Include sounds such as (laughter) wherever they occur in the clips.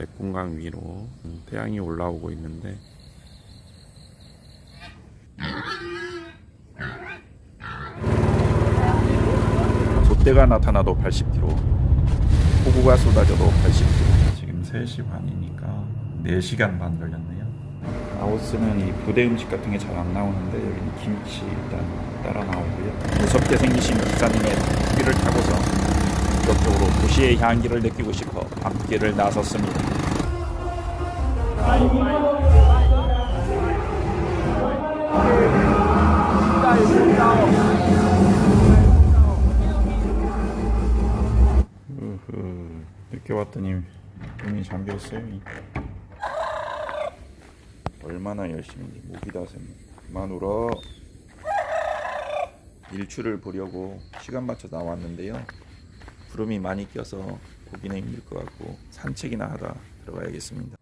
맥공강 위로 음, 태양이 올라오고 있는데. 돛대가 나타나도 80km 폭우가 쏟아져도 80km 지금 3시 반이니까 4시간 반 걸렸네요. 아우스는 이 부대 음식 같은 게 잘 안 나오는데 여기는 김치 일단 따라 나오고요. 무섭게 생기신 기사님의 기를 타고서 본격적으로 도시의 향기를 느끼고 싶어 밤길을 나섰습니다 으흐, 늦게 왔더니 문이 잠겨 있어요. 얼마나 열심히 모기다샘 그만 울어. 일출을 보려고 시간 맞춰 나왔는데요. 구름이 많이 껴서 보기는 힘들 것 같고 산책이나 하다 들어가야겠습니다.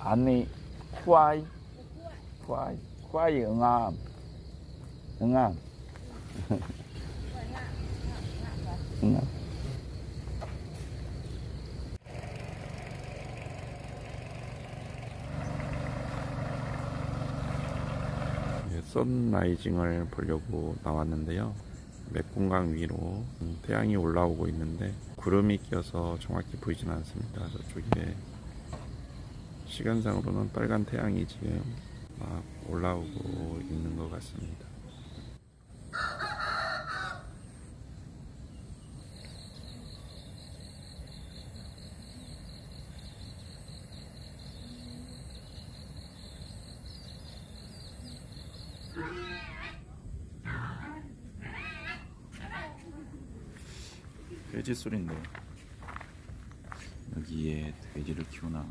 안니 후아이? 후아이? 후아이 응암. 응암. (laughs) 응암 선라이징을 보려고 나왔는데요. 맥공강 위로 음, 태양이 올라오고 있는데 구름이 껴서 정확히 보이지는 않습니다. 저쪽에 시간상으로는 빨간 태양이 지금 막 올라오고 있는 것 같습니다. 돼지 소리인데. 여기에 돼지를 키우나?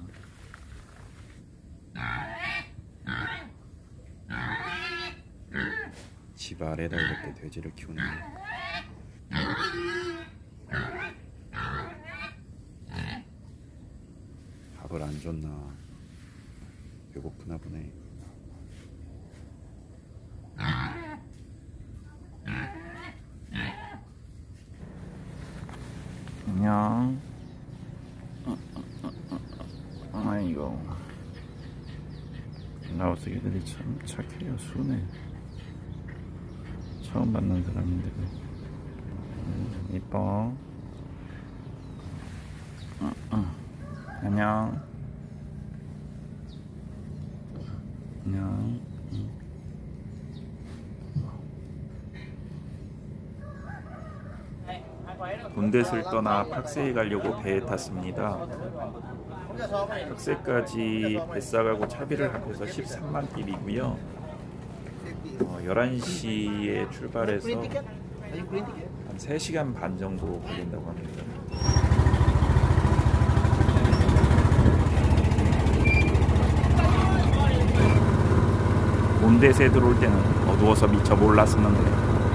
집 아래다 이렇게 돼지를 키우는 밥을 안 줬나? 배고프나 보네 안녕. 아이고. 라오스 애들이 참 착해요 순해. 처음 만난 사람인데. 음, 이뻐. 어, 어. 안녕. 안녕 응. 본댓을 떠나 팍세에 가려고 배에 탔습니다. 팍세까지 뱃사가고 차비를 합해서 13만 길이고요. 어, 11시에 출발해서 한 3시간 반 정도 걸린다고 합니다. 몬댓에 들어올 때는 어두워서 미처 몰랐었는데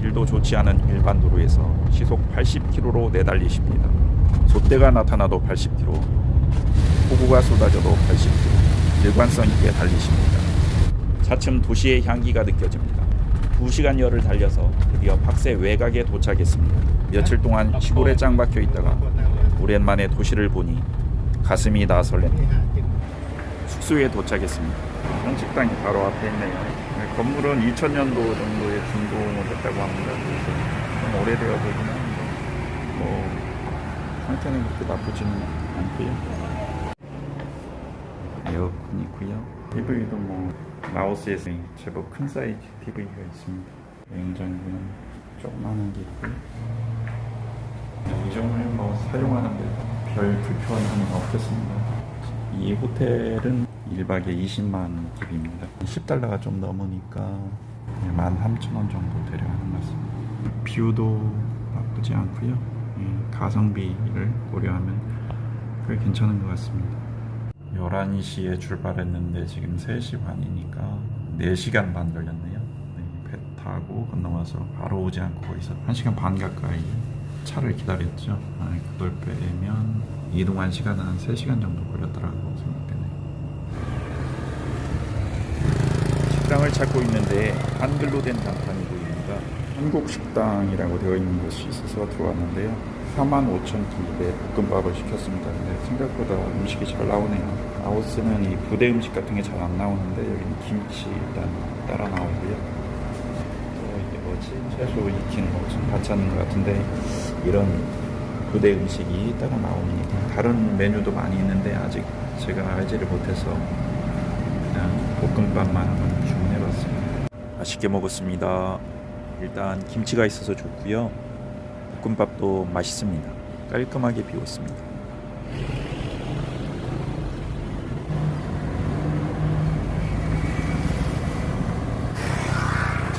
길도 좋지 않은 일반 도로에서 시속 80km로 내달리십니다. 소대가 나타나도 80km, 폭우가 쏟아져도 80km, 일관성 있게 달리십니다. 차츰 도시의 향기가 느껴집니다. 2시간여를 달려서 드디어 팍세 외곽에 도착했습니다. 며칠 동안 시골에 짱 박혀 있다가 오랜만에 도시를 보니 가슴이 다 설렙니다. 숙소에 도착했습니다. 한식당이 바로 앞에 있네요. 네, 건물은 2000년도 정도의 중고 을 했다고 합니다. 그래서 좀 오래되어 보이긴 하는데 뭐 상태는 그렇게 나쁘지는 않고요. 에어컨이 있고요. TV도 뭐 라오스에서 제법 큰 사이즈 TV가 있습니다. 냉장고는 조그마한 게 있고요. 이 정도면 뭐 사용하는데 별 불편함은 없겠습니다. 이 호텔은 1박에 20만 깁입니다. 10달러가 좀 넘으니까 13,000원 정도 대략 하는 것 같습니다. 뷰도 나쁘지 않고요. 예, 가성비를 고려하면 꽤 괜찮은 것 같습니다. 11시에 출발했는데 지금 3시 반이니까 4시간 반 걸렸네요. 네, 배 타고 건너와서 바로 오지 않고 거기서 1시간 반 가까이 차를 기다렸죠. 아, 그걸 빼면 이동한 시간은 한 3시간 정도 걸렸더라고 생각되네. 식당을 찾고 있는데 한글로 된 간판이 보입니다. 한국 식당이라고 되어 있는 곳이 있어서 들어왔는데요. 45,000킵에 볶음밥을 시켰습니다. 근데 생각보다 음식이 잘 나오네요. 라오스는 이 부대 음식 같은 게 잘 안 나오는데 여기는 김치 일단 따라 나오고요. 또 이게 뭐지? 채소 익힌 무슨 반찬인 것 같은데 이런 부대 음식이 따라 나오니까 다른 메뉴도 많이 있는데 아직 제가 알지를 못해서 그냥 볶음밥만 한번 주문해봤습니다. 맛있게 먹었습니다. 일단 김치가 있어서 좋고요. 볶음밥도 맛있습니다. 깔끔하게 비웠습니다.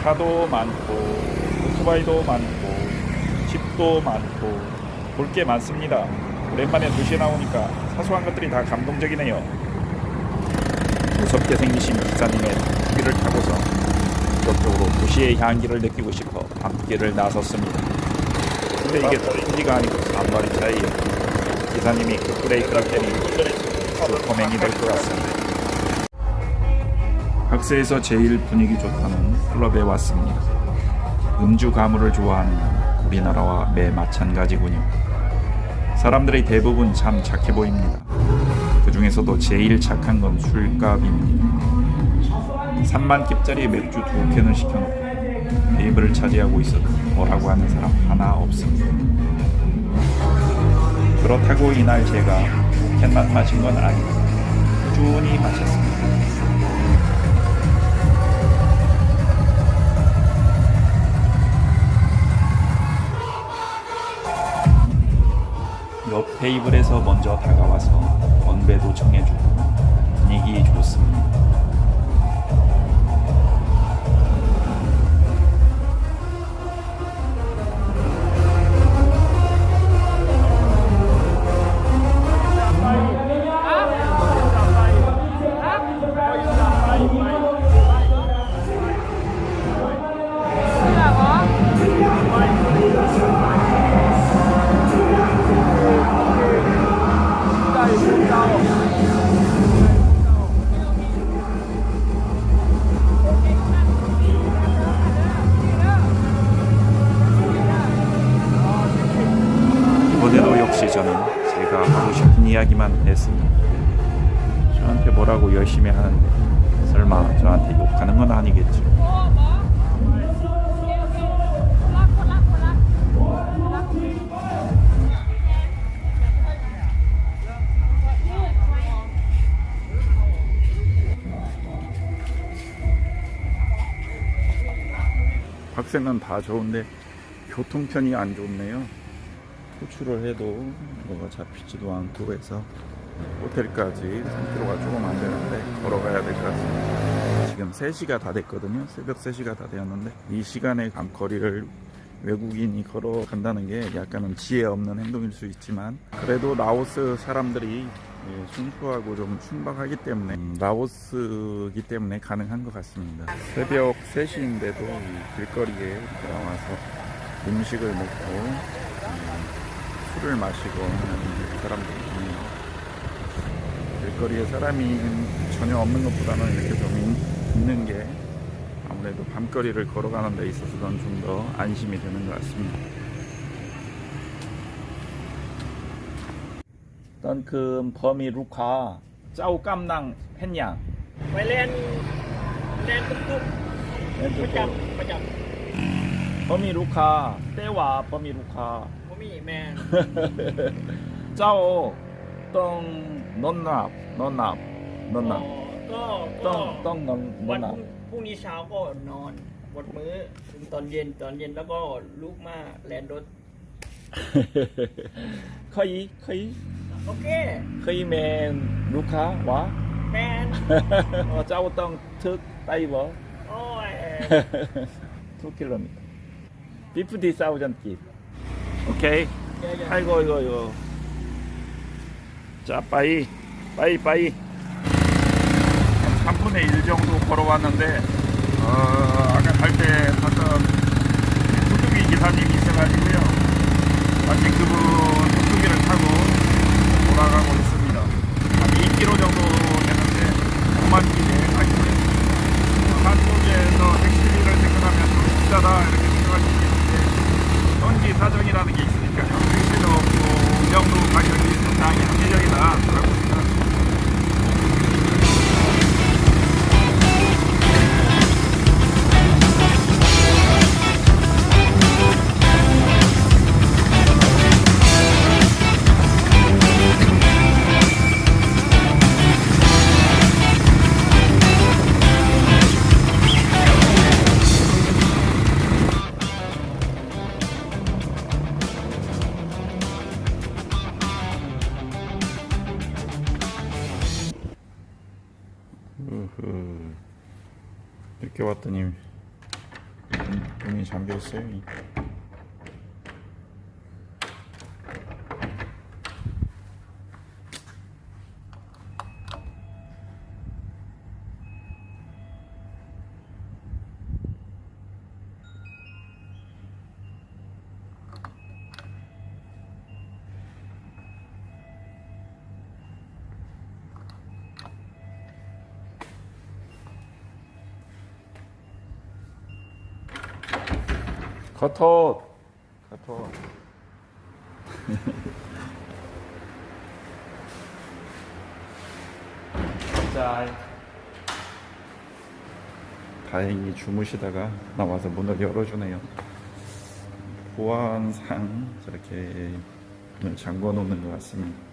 차도 많고 오토바이도 많고 집도 많고 볼 게 많습니다. 오랜만에 도시에 나오니까 사소한 것들이 다 감동적이네요. 무섭게 생기신 기사님의 기를 타고서 본격적으로 도시의 향기를 느끼고 싶어 밤길을 나섰습니다. 근데 이게 도시가 아니고 산발이 차이에 기사님이 그 브레이크를 때리니 슈퍼맨이 될 것 같습니다. 학세에서 제일 분위기 좋다는 클럽에 왔습니다. 음주 가무를 좋아하는 우리나라와 매 마찬가지군요. 사람들의 대부분 참 착해 보입니다. 그 중에서도 제일 착한 건 술값입니다. 3만 깁짜리 맥주 두 캔을 시켜놓고 테이블을 차지하고 있어도 뭐라고 하는 사람 하나 없습니다. 그렇다고 이날 제가 두 캔만 마신 건 아니고 꾸준히 마셨습니다. 옆 테이블에서 먼저 다가와서 건배도 청해주고 분위기 좋습니다. 이야기만 했습니다. 저한테 뭐라고 열심히 하는데 설마 저한테 욕하는 건 아니겠죠? 학생은 다 좋은데 교통편이 안 좋네요. 호출을 해도 뭐가 잡히지도 않고 해서 호텔까지 3km가 조금 안 되는데 걸어가야 될 것 같습니다. 지금 3시가 다 됐거든요. 새벽 3시가 다 되었는데 이 시간에 감거리를 외국인이 걸어간다는 게 약간은 지혜 없는 행동일 수 있지만 그래도 라오스 사람들이 예, 순수하고 좀 순박하기 때문에 음, 라오스기 때문에 가능한 것 같습니다. 새벽 3시인데도 이 길거리에 나와서 음식을 먹고 음, 술을 마시고 하는 사람들이 있네요. 길거리에 사람이 전혀 없는 것보다는 이렇게 좀 있- 있는 게 아무래도 밤거리를 걸어가는 데 있어서는 좀 더 안심이 되는 것 같습니다. ตอนคืนพอมีลูกค้าเจ้ากำนังเพ่นอย่าง ไปเล่นเล่นตุ๊กตุ๊ก เล่น ป ตุ๊ ระ ก จำประจ พอมีลูกค้าเต้ว่าพอ มีแม่นอนหลับนอน짜오 똥 넌나 넌나 ก็ 넌나 ก็ก็ 똥, 똥 넌, วัน 넌나 พรุ่งนี้เช้าก็นอนหมดมื้อถึงตอนเย็นตอนเย็นแล้วก็ลุกมาแลนด์รถ 커이 커이 โอเคคอยแมนลูกค้าวะแมนเจ้าต้องทึ똥ไ다วะโอ้ย 2km 50,000 킵. 오케이. 아이고 이거 이거. 자 빠이 빠이 빠이. 3분의 1 정도 걸어왔는데 어, 아까 갈 때 가끔 소중기 기사님이 있어가지고요. 마침 그분 이렇게 왔더니 문- 문이 잠겨 있어요. 커터. 커터. 짤. 다행히 주무시다가 나와서 문을 열어주네요. 보안상 저렇게 문을 잠궈 놓는 것 같습니다.